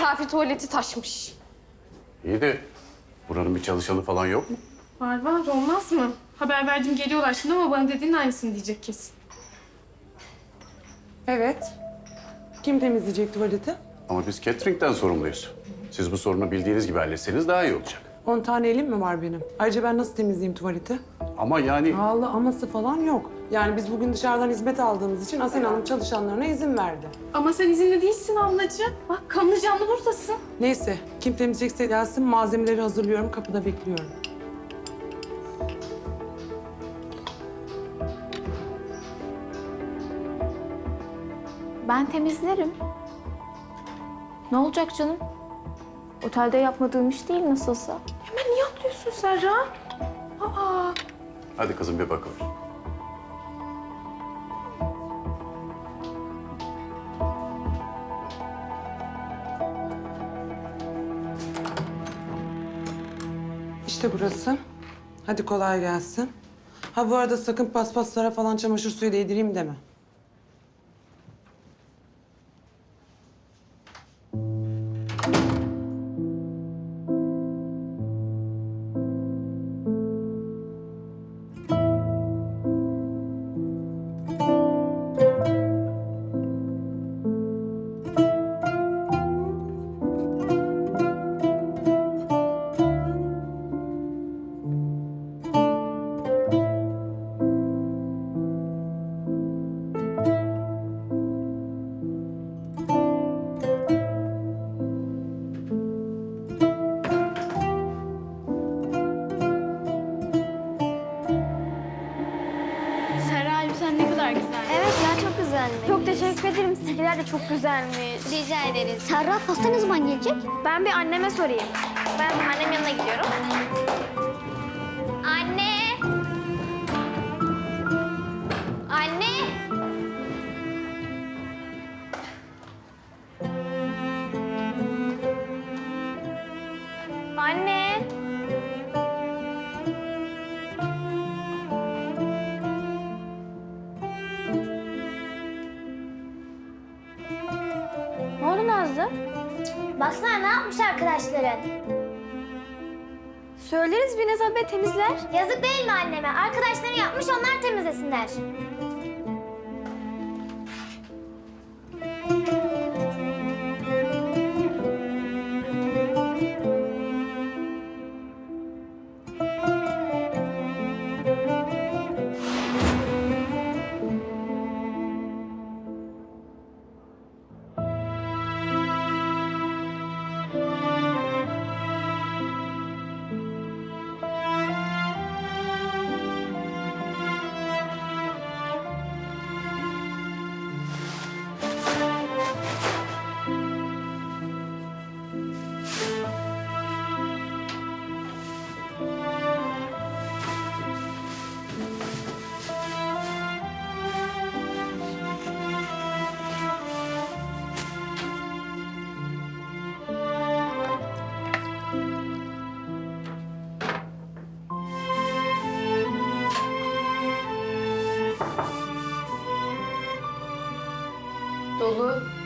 misafir tuvaleti taşmış. İyi de buranın bir çalışanı falan yok mu? Var var olmaz mı? Haber verdim geliyorlar şimdi ama bana dediğin aynısını diyecek kesin. Evet. Kim temizleyecek tuvaleti? Ama biz catering'den sorumluyuz. Siz bu sorunu bildiğiniz gibi halletseniz daha iyi olacak. 10 tane elim mi var benim? Ayrıca ben nasıl temizleyeyim tuvaleti? Ama yani Pahalı aması falan yok. Yani biz bugün dışarıdan hizmet aldığımız için Asena Hanım çalışanlarına izin verdi. Ama sen izinli değilsin ablacığım. Bak kanlı canlı buradasın. Neyse, kim temizleyecekse gelsin. Malzemeleri hazırlıyorum, kapıda bekliyorum. Ben temizlerim. Ne olacak canım? Otelde yapmadığım iş değil nasılsa. Hemen niye atlıyorsun Serra? Aa, hadi kızım bir bakalım. İşte burası. Hadi kolay gelsin. Ha bu arada sakın paspaslara falan çamaşır suyu değdireyim deme. Güzelmiş. Çok teşekkür ederim. Sizinkiler de çok güzelmiş. Rica ederiz. Serra pasta ne zaman gelecek? Ben bir anneme sorayım. Ben annem yanına gidiyorum. Anne. Anne. Anne. Oldu? Baksana ne yapmış arkadaşların? Söyleriz bir Nezah Bey temizler. Yazık değil mi anneme? Arkadaşları yapmış onlar temizlesinler. Dolu.